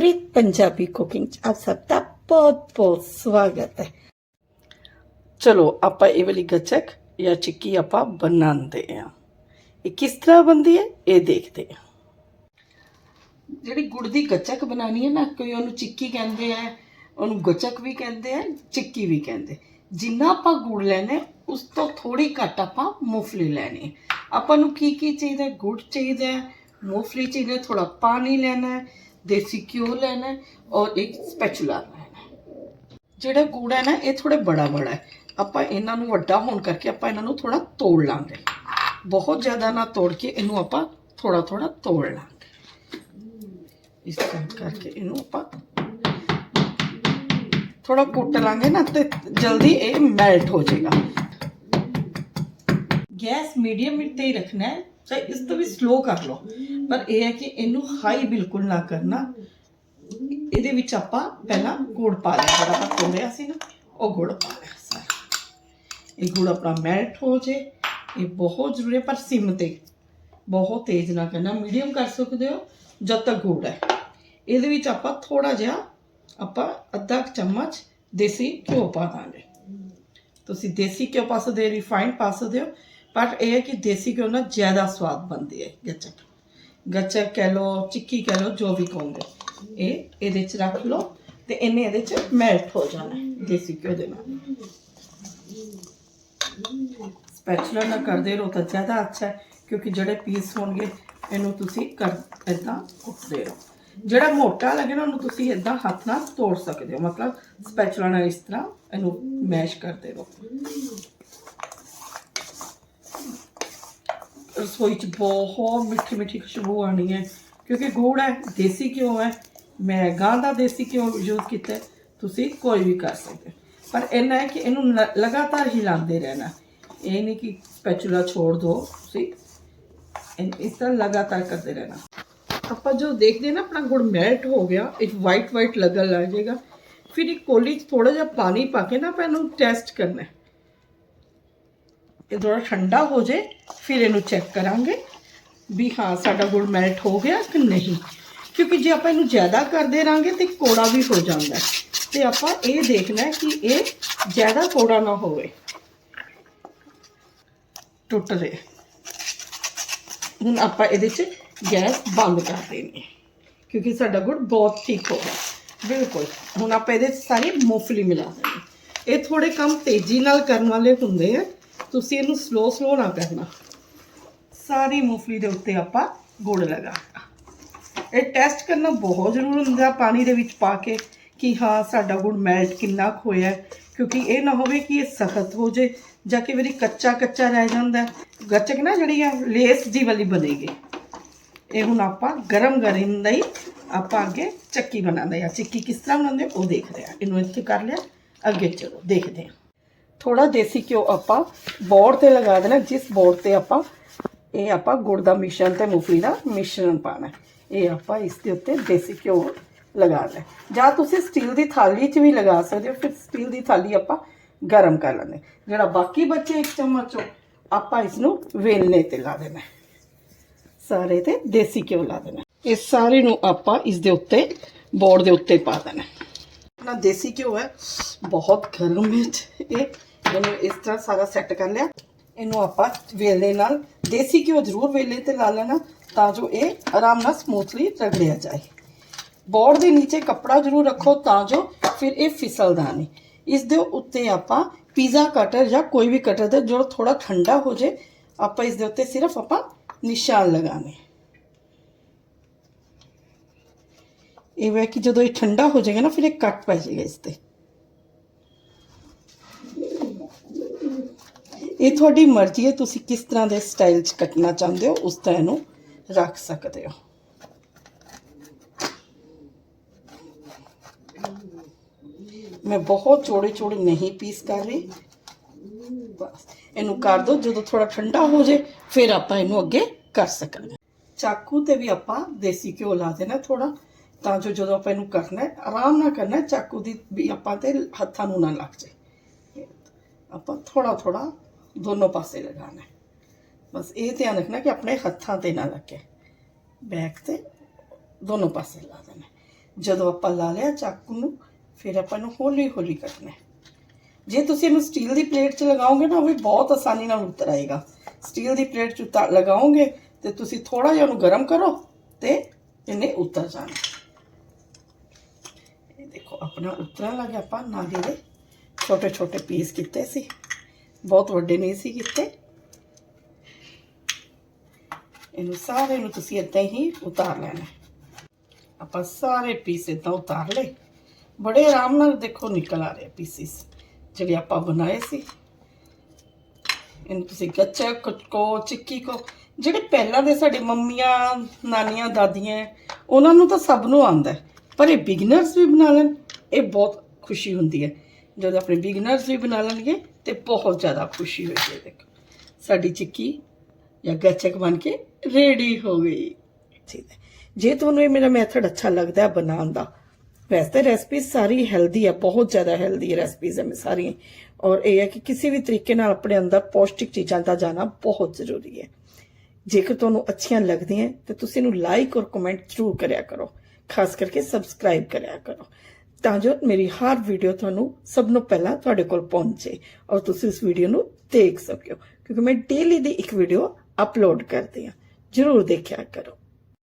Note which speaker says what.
Speaker 1: ਪ੍ਰੀਤ Punjabi cooking ਚ ਆਪ ਸਭ ਦਾ ਬਹੁਤ ਬਹੁਤ ਸਵਾਗਤ ਹੈ ਚਲੋ ਆਪਾਂ ਇਹ ਵਾਲੀ ਗੱਚਕ ਜਾਂ ਚਿੱਕੀ ਆਪਾਂ ਬਣਾਉਂਦੇ ਆ ਇਹ ਕਿਸ ਤਰ੍ਹਾਂ ਬਣਦੀ ਹੈ ਇਹ ਦੇਖਦੇ ਆ ਜਿਹੜੀ ਗੁੜ ਦੀ ਗੱਚਕ ਬਣਾਣੀ ਹੈ ਨਾ ਕੋਈ ਉਹਨੂੰ ਚਿੱਕੀ ਕਹਿੰਦੇ ਆ ਉਹਨੂੰ ਗੱਚਕ ਵੀ ਕਹਿੰਦੇ ਆ ਚਿੱਕੀ ਵੀ ਕਹਿੰਦੇ ਜਿੰਨਾ ਆਪਾਂ ਗੁੜ ਲੈਨੇ ਉਸ ਤੋਂ ਥੋੜੀ ਘੱਟ ਆਪਾਂ ਮੂੰਗਫਲੀ ਲੈਣੀ ਹੈ ਆਪਾਂ ਨੂੰ ਕੀ ਕੀ ਚਾਹੀਦਾ? ਗੁੜ ਚਾਹੀਦਾ ਹੈ ਮੂੰਗਫਲੀ ਚਾਹੀਦਾ ਥੋੜਾ ਪਾਣੀ ਲੈਣਾ ਹੈ ਦੇਸੀ ਘਿਓ ਲੈਣਾ ਔਰ ਇੱਕ ਸਪੈਚੂਲਾ ਲੈਣਾ ਜਿਹੜਾ ਗੁੜ ਹੈ ਨਾ, ਇਹ ਥੋੜੇ ਬੜਾ ਬੜਾ ਹੈ। ਆਪਾਂ ਇਹਨਾਂ ਨੂੰ ਵੱਡਾ ਹੋਣ ਕਰਕੇ ਆਪਾਂ ਇਹਨਾਂ ਨੂੰ ਥੋੜਾ ਤੋੜ ਲਾਂਗੇ। ਬਹੁਤ ਜ਼ਿਆਦਾ ਨਾ ਤੋੜ ਕੇ ਇਹਨੂੰ ਆਪਾਂ ਥੋੜਾ ਥੋੜਾ ਤੋੜ ਲਾਂਗੇ। ਇਸ ਤਰ੍ਹਾਂ ਕਰਕੇ ਇਹਨੂੰ ਆਪਾਂ ਥੋੜਾ ਕੁੱਟ ਲਾਂਗੇ ਨਾ ਤੇ ਜਲਦੀ ਇਹ ਮੈਲਟ ਹੋ ਜਾਏਗਾ। ਗੈਸ ਮੀਡੀਅਮ ਤੇ ਹੀ ਰੱਖਣਾ ਹੈ। ਚਾਹੇ ਇਸ ਤੋਂ ਵੀ ਸਲੋ ਕਰ ਲਓ। ਪਰ ਇਹ ਹੈ ਕਿ ਇਹਨੂੰ ਹਾਈ ਬਿਲਕੁਲ ਨਾ ਕਰਨਾ। ਇਹਦੇ ਵਿੱਚ ਆਪਾਂ ਪਹਿਲਾਂ ਗੁੜ ਪਾ ਲਿਆ। ਜਿਹੜਾ ਆਪਾਂ ਤੋੜਿਆ ਸੀ ਨਾ ਉਹ ਗੁੜ ਪਾ ਲਿਆ ਸਾਰਾ। ਇਹ ਗੁੜ ਆਪਣਾ ਮੈਲਟ ਹੋ ਜੇ। ਇਹ ਬਹੁਤ ਜ਼ਰੂਰੀ ਹੈ, ਪਰ ਸਿਮ ਤੇ। ਬਹੁਤ ਤੇਜ਼ ਨਾ ਕਰਨਾ। ਮੀਡੀਅਮ ਕਰ ਸਕਦੇ ਹੋ, ਜਦ ਤੱਕ ਗੁੜ ਹੈ। ਇਹਦੇ ਵਿੱਚ ਆਪਾਂ ਥੋੜਾ ਜਿਹਾ ਆਪਾਂ ਅੱਧਾ ਚਮਚ ਦੇਸੀ ਘਿਓ ਪਾ ਦਾਂਗੇ। ਤੁਸੀਂ ਦੇਸੀ ਘਿਓ ਪਾ ਸਕਦੇ ਹੋ ਰਿਫਾਈਨਡ ਪਾ ਸਕਦੇ ਹੋ। ਪਰ ਇਹ ਹੈ ਕਿ ਦੇਸੀ ਘਿਓ ਨਾਲ ਜ਼ਿਆਦਾ ਸਵਾਦ ਬਣਦੀ ਹੈ ਗੱਚਕ। ਗੱਚਕ ਕਹਿ ਲਓ, ਚਿੱਕੀ ਕਹਿ ਲਓ, ਜੋ ਵੀ ਕਹੋਗੇ। ਇਹ ਇਹਦੇ ਚ ਰੱਖ ਲਓ ਤੇ ਇਹਨੇ ਇਹਦੇ ਚ ਮੈਲਟ ਹੋ ਜਾਣਾ ਦੇਸੀ ਘਿਓ ਦੇ ਨਾਲ। ਸਪੈਚੂਲਾ ਨਾਲ ਕਰਦੇ ਰਹੋ ਤਾਂ ਜ਼ਿਆਦਾ ਅੱਛਾ ਹੈ, ਕਿਉਂਕਿ ਜਿਹੜੇ ਪੀਸ ਹੋਣਗੇ, ਇਹਨੂੰ ਤੁਸੀਂ ਕਰ ਇਦਾਂ ਕੁੱਟਦੇ ਰਹੋ। ਜਿਹੜਾ ਮੋਟਾ ਲੱਗੇ ਨਾ, ਉਹਨੂੰ ਤੁਸੀਂ ਇਦਾਂ ਹੱਥ ਨਾਲ ਤੋੜ ਸਕਦੇ ਹੋ। ਮਤਲਬ ਸਪੈਚੂਲਾ ਨਾਲ ਇਸ ਤਰ੍ਹਾਂ ਇਹਨੂੰ ਮੈਸ਼ ਕਰਦੇ ਰਹੋ। ਰਸੋਈ ਚ ਬਹੁਤ ਮਿੱਠੀ ਮਿੱਠੀ ਖੁਸ਼ਬੂ ਆਣੀ ਹੈ। ਕਿਉਂਕਿ ਗੁੜ ਹੈ, ਦੇਸੀ ਘਿਓ ਹੈ ਮੈਂ ਗਾਂ ਦਾ ਦੇਸੀ ਘਿਓ ਯੂਜ਼ ਕੀਤਾ ਤੁਸੀਂ ਕੋਈ ਵੀ ਕਰ ਸਕਦੇ ਪਰ ਇਹਨਾਂ ਹੈ ਕਿ ਇਹਨੂੰ ਲ- ਲਗਾਤਾਰ ਹਿਲਾਉਂਦੇ ਰਹਿਣਾ। ਇਹ ਨਹੀਂ ਕਿ ਸਪੈਚੂਲਾ ਛੋੜ ਦੋ, ਤੁਸੀਂ ਇਸ ਤਰ੍ਹਾਂ ਲਗਾਤਾਰ ਕਰਦੇ ਰਹਿਣਾ। ਆਪਾਂ ਜੋ ਦੇਖਦੇ ਹਾਂ ਨਾ, ਆਪਣਾ ਗੁੜ ਮੈਲਟ ਹੋ ਗਿਆ, ਇੱਕ ਵਾਈਟ ਵਾਈਟ ਲੱਗਣ ਲੱਗ ਜਾਏਗਾ। ਫਿਰ ਇੱਕ ਕੋਲੀ 'ਚ ਥੋੜਾ ਜਿਹਾ ਪਾਣੀ ਪਾ ਕੇ ਨਾ ਆਪਾਂ ਇਹਨੂੰ ਟੈਸਟ ਕਰਨਾ ਹੈ। ਇਹ ਥੋੜਾ ਠੰਡਾ ਹੋ ਜੇ ਫਿਰ ਇਹਨੂੰ ਚੈੱਕ ਕਰਾਂਗੇ ਵੀ ਹਾਂ ਸਾਡਾ ਗੁੜ ਮੈਲਟ ਹੋ ਗਿਆ ਕਿ ਨਹੀਂ ਕਿਉਂਕਿ ਜੇ ਆਪਾਂ ਇਹਨੂੰ ਜ਼ਿਆਦਾ ਕਰਦੇ ਰਾਂਗੇ ਤੇ ਕੋੜਾ ਵੀ ਹੋ ਜਾਂਦਾ ਹੈ ਤੇ ਆਪਾਂ ਇਹ ਦੇਖਣਾ ਹੈ ਕਿ ਇਹ ਜ਼ਿਆਦਾ ਕੋੜਾ ਨਾ ਹੋਵੇ ਟੁੱਟ ਜੇ ਹੁਣ ਆਪਾਂ ਇਹਦੇ 'ਚ ਗੈਸ ਬੰਦ ਕਰ ਦੇਣੀ ਹੈ ਕਿਉਂਕਿ ਸਾਡਾ ਗੁੜ ਬਹੁਤ ਠੀਕ ਹੋ ਗਿਆ ਬਿਲਕੁਲ ਹੁਣ ਆਪਾਂ ਇਹਦੇ 'ਚ ਸਾਰੀ ਮੂੰਗਫਲੀ ਮਿਲਾ ਦੇਣੀ ਹੈ। ਇਹ ਥੋੜੇ ਕੰਮ ਤੇਜ਼ੀ ਨਾਲ ਕਰਨ ਵਾਲੇ ਹੁੰਦੇ ਆ ਤੁਸੀਂ ਇਹਨੂੰ ਸਲੋ ਸਲੋ ਨਾ ਕਰਨਾ। ਸਾਰੀ ਮੂੰਗਫਲੀ ਦੇ ਉੱਤੇ ਆਪਾਂ ਗੁੜ ਲਗਾਉਣਾ ਇਹ ਟੈਸਟ ਕਰਨਾ ਬਹੁਤ ਜ਼ਰੂਰ ਹੁੰਦਾ, ਪਾਣੀ ਦੇ ਵਿੱਚ ਪਾ ਕੇ ਕਿ ਹਾਂ, ਸਾਡਾ ਗੁੜ ਮੈਲਟ ਕਿੰਨਾ ਕੁ ਹੋਇਆ ਕਿਉਂਕਿ ਇਹ ਨਾ ਹੋਵੇ ਕਿ ਇਹ ਸਖਤ ਹੋ ਜੇ ਜਾਂ ਕਿ ਵਾਰੀ ਕੱਚਾ ਕੱਚਾ ਰਹਿ ਜਾਂਦਾ ਗੱਚਕ ਨਾ ਜਿਹੜੀ ਆ, ਲੇਸ ਜੀ ਵਾਲੀ ਬਣੇਗੀ। ਇਹ ਹੁਣ ਆਪਾਂ ਗਰਮ ਗਰਮ ਨਹੀਂ ਆਪਾਂ ਅੱਗੇ ਚੱਕੀ ਬਣਾਉਂਦੇ ਆ ਚਿੱਕੀ ਕਿਸ ਤਰ੍ਹਾਂ ਬਣਾਉਂਦੇ ਉਹ ਦੇਖਦੇ ਆ ਇਹਨੂੰ ਇੱਥੇ ਕਰ ਲਿਆ, ਅੱਗੇ ਚਲੋ ਦੇਖਦੇ ਆ ਥੋੜਾ ਦੇਸੀ ਘਿਓ ਆਪਾਂ ਬੋਰਡ ਤੇ ਲਗਾ ਦੇਣਾ, ਜਿਸ ਬੋਰਡ ਤੇ ਆਪਾਂ ਇਹ ਆਪਾਂ ਗੁੜ ਦਾ ਮਿਸ਼ਰਣ ਤੇ ਮੂੰਗਫਲੀ ਦਾ ਮਿਸ਼ਰਣ ਪਾਣਾ ਇਹ ਆਪਾਂ ਇਸ ਦੇ ਉੱਤੇ ਦੇਸੀ ਘਿਓ ਲਗਾ ਹੈ। ਜਾਂ ਤੁਸੀਂ ਸਟੀਲ ਦੀ ਥਾਲੀ 'ਚ ਵੀ ਲਗਾ ਸਕਦੇ ਹੋ, ਫਿਰ ਸਟੀਲ ਦੀ ਥਾਲੀ ਆਪਾਂ ਗਰਮ ਕਰ ਲੈਂਦੇ ਜਿਹੜਾ ਬਾਕੀ ਬਚੇ ਇੱਕ ਚਮਚ ਆਪਾਂ ਇਸ ਨੂੰ ਵੇਲਣੇ ਤੇ ਲਾ ਦੇਣਾ ਸਾਰੇ ਤੇ ਦੇਸੀ ਘਿਓ ਲਾ ਦੇਣਾ ਇਹ ਸਾਰੇ ਨੂੰ ਆਪਾਂ ਇਸ ਦੇ ਉੱਤੇ ਬੋਰਡ ਦੇ ਉੱਤੇ ਪਾ ਦੇਣਾ ਆਪਣਾ ਦੇਸੀ ਘਿਓ ਹੈ, ਬਹੁਤ ਗਰਮ ਵਿੱਚ ਇਹ। ਇਹਨੂੰ ਇਸ ਤਰ੍ਹਾਂ ਸਾਰਾ ਸੈੱਟ ਕਰ ਲਿਆ। ਇਹਨੂੰ ਆਪਾਂ ਵੇਲੇ ਨਾਲ ਦੇਸੀ ਘਿਓ ਜ਼ਰੂਰ ਵੇਲੇ ਤੇ ਲਾ ਲੈਣਾ ਤਾਂ ਜੋ ਇਹ ਆਰਾਮ ਨਾਲ ਸਮੂਥਲੀ ਰਗੜਿਆ ਜਾਏ। ਬੋਰਡ ਦੇ ਨੀਚੇ ਕੱਪੜਾ ਜ਼ਰੂਰ ਰੱਖੋ ਤਾਂ ਜੋ ਫਿਰ ਇਹ ਫਿਸਲਦਾ ਨਹੀਂ। ਇਸ ਦੇ ਉੱਤੇ ਆਪਾਂ ਪੀਜ਼ਾ ਕਟਰ ਜਾਂ ਕੋਈ ਵੀ ਕਟਰ ਦੇ ਜੋ ਥੋੜਾ ਠੰਡਾ ਹੋ ਜੇ, ਆਪਾਂ ਇਸ ਦੇ ਉੱਤੇ ਸਿਰਫ ਆਪਾਂ ਨਿਸ਼ਾਨ ਲਗਾਣੇ ਇਹ ਵੇ ਕਿ ਜਦੋਂ ਇਹ ਠੰਡਾ ਹੋ ਜਾਏਗਾ ਨਾ, ਫਿਰ ਇਹ ਕੱਟ ਪੈ ਜਾਏਗਾ ਇਸ ਤੇ। ਇਹ ਤੁਹਾਡੀ ਮਰਜ਼ੀ ਹੈ, ਤੁਸੀਂ ਕਿਸ ਤਰ੍ਹਾਂ ਦੇ ਸਟਾਈਲ 'ਚ ਕੱਟਣਾ ਚਾਹੁੰਦੇ ਹੋ, ਉਸ ਤਰ੍ਹਾਂ ਇਹਨੂੰ ਰੱਖ ਸਕਦੇ ਹੋ। ਮੈਂ ਬਹੁਤ ਚੌੜੇ ਚੌੜੇ ਨਹੀਂ ਪੀਸ ਕਰ ਰਹੀ। ਬਸ, ਇਹਨੂੰ ਕਰ ਦੋ, ਜਦੋਂ ਥੋੜਾ ਠੰਡਾ ਹੋ ਜੇ ਫਿਰ ਆਪਾਂ ਇਹਨੂੰ ਅੱਗੇ ਕਰ ਸਕਾਂਗੇ। ਚਾਕੂ ਤੇ ਵੀ ਆਪਾਂ ਦੇਸੀ ਘਿਓ ਲਾ ਦੇਣਾ ਥੋੜਾ ਤਾਂ ਜੋ ਜਦੋਂ ਆਪਾਂ ਇਹਨੂੰ ਕਰਨਾ ਹੈ, ਆਰਾਮ ਨਾਲ ਕਰਨਾ ਚਾਕੂ ਦੀ ਵੀ ਆਪਾਂ ਤੇ ਹੱਥਾਂ ਨੂੰ ਨਾ ਲੱਗ ਜਾਏ। ਆਪਾਂ ਥੋੜਾ ਥੋੜਾ ਦੋਨੋਂ ਪਾਸੇ ਲਗਾਣਾ ਹੈ। ਬਸ ਇਹ ਧਿਆਨ ਰੱਖਣਾ ਕਿ ਆਪਣੇ ਹੱਥਾਂ ਤੇ ਨਾ ਲੱਗੇ। ਬੈਕ ਤੇ ਦੋਨੋਂ ਪਾਸੇ ਲਾ ਦੇਣਾ ਜਦੋਂ ਆਪਾਂ ਲਾ ਲਿਆ ਚਾਕੂ ਨੂੰ, ਫਿਰ ਆਪਾਂ ਨੂੰ ਹੌਲੀ ਹੌਲੀ ਕੱਟਣਾ ਜੇ ਤੁਸੀਂ ਇਹਨੂੰ ਸਟੀਲ ਦੀ ਪਲੇਟ 'ਚ ਲਗਾਓਗੇ ਨਾ, ਉਹ ਵੀ ਬਹੁਤ ਆਸਾਨੀ ਨਾਲ ਉਤਰ ਆਏਗਾ ਸਟੀਲ ਦੀ ਪਲੇਟ 'ਚ ਉਤਾਰ ਲਗਾਓਗੇ ਤੇ ਤੁਸੀਂ ਥੋੜਾ ਜਿਹਾ ਉਹਨੂੰ ਗਰਮ ਕਰੋ ਤੇ ਇਹਨੇ ਉਤਰ ਜਾਣਾ ਇਹ ਦੇਖੋ, ਆਪਣਾ ਉਤਰਨ ਲੱਗਿਆ ਆਪਾਂ। ਨਾਲੇ ਦੇ ਛੋਟੇ ਛੋਟੇ ਪੀਸ ਕੀਤੇ ਸੀ। ਬਹੁਤ ਵੱਡੇ ਨਹੀਂ ਸੀ ਕੀਤੇ। ਇਹਨੂੰ ਸਾਰੇ ਨੂੰ ਤੁਸੀਂ ਏਦਾਂ ਹੀ ਉਤਾਰ ਲੈਣਾ। ਆਪਾਂ ਸਾਰੇ ਪੀਸ ਏਦਾਂ ਉਤਾਰ ਲਏ। ਬੜੇ ਆਰਾਮ ਨਾਲ ਦੇਖੋ ਨਿਕਲ ਆ ਰਹੇ ਪੀਸਿਸ ਜਿਹੜੇ ਆਪਾਂ ਬਣਾਏ ਸੀ। ਇਹਨੂੰ ਤੁਸੀਂ ਗੱਚਕ ਕੋ ਚਿੱਕੀ ਕੋ, ਜਿਹੜੇ ਪਹਿਲਾਂ ਦੇ ਸਾਡੇ ਮੰਮੀਆਂ, ਨਾਨੀਆਂ, ਦਾਦੀਆਂ, ਉਹਨਾਂ ਨੂੰ ਤਾਂ ਸਭ ਨੂੰ ਆਉਂਦਾ ਪਰ ਇਹ ਬਿਗਨਰਸ ਵੀ ਬਣਾ ਲੈਣ, ਇਹ ਬਹੁਤ ਖੁਸ਼ੀ ਹੁੰਦੀ ਹੈ। ਜਦੋਂ ਆਪਣੇ ਬਿਗਨਰਸ ਵੀ ਬਣਾ ਲੈਣਗੇ ਤੇ ਬਹੁਤ ਜ਼ਿਆਦਾ ਖੁਸ਼ੀ ਹੋਏਗੀ ਦੇਖੋ। ਸਾਡੀ ਚਿੱਕੀ ਜਾਂ ਗੱਚਕ ਬਣ ਕੇ ਰੈਡੀ ਹੋ ਗਈ। ਠੀਕ ਹੈ। ਜੇ ਤੁਹਾਨੂੰ ਇਹ ਮੇਰਾ ਮੈਥਡ ਅੱਛਾ ਲੱਗਦਾ ਹੈ ਬਣਾਉਣ ਦਾ, ਵੈਸੇ ਰੈਸਪੀ ਸਾਰੀ ਹੈਲਦੀ ਹੈ, ਬਹੁਤ ਜ਼ਿਆਦਾ ਹੈਲਦੀ ਰੈਸਪੀਜ਼ ਹੈ ਸਾਰੀਆਂ। ਔਰ ਇਹ ਹੈ ਕਿ ਕਿਸੇ ਵੀ ਤਰੀਕੇ ਨਾਲ ਆਪਣੇ ਅੰਦਰ ਪੌਸ਼ਟਿਕ ਚੀਜ਼ਾਂ ਦਾ ਜਾਣਾ ਬਹੁਤ ਜ਼ਰੂਰੀ ਹੈ। ਜੇਕਰ ਤੁਹਾਨੂੰ ਅੱਛੀਆਂ ਲੱਗਦੀਆਂ ਤੇ ਤੁਸੀਂ ਇਹਨੂੰ ਲਾਈਕ ਔਰ ਕਮੈਂਟ ਜ਼ਰੂਰ ਕਰਿਆ ਕਰੋ। ਖਾਸ ਕਰਕੇ ਸਬਸਕ੍ਰਾਈਬ ਕਰਿਆ ਕਰੋ। ਤਾਂ ਜੋ ਮੇਰੀ ਹਰ ਵੀਡੀਓ ਤੁਹਾਨੂੰ ਸਭ ਨੂੰ ਪਹਿਲਾਂ ਤੁਹਾਡੇ ਕੋਲ ਪਹੁੰਚੇ ਔਰ ਤੁਸੀਂ ਇਸ ਵੀਡੀਓ ਨੂੰ ਦੇਖ ਸਕਿਓ ਕਿਉਂਕਿ ਮੈਂ ਡੇਲੀ ਦੀ ਇੱਕ ਵੀਡੀਓ ਅਪਲੋਡ ਕਰਦੀ ਹਾਂ। ਜ਼ਰੂਰ ਦੇਖਿਆ ਕਰੋ।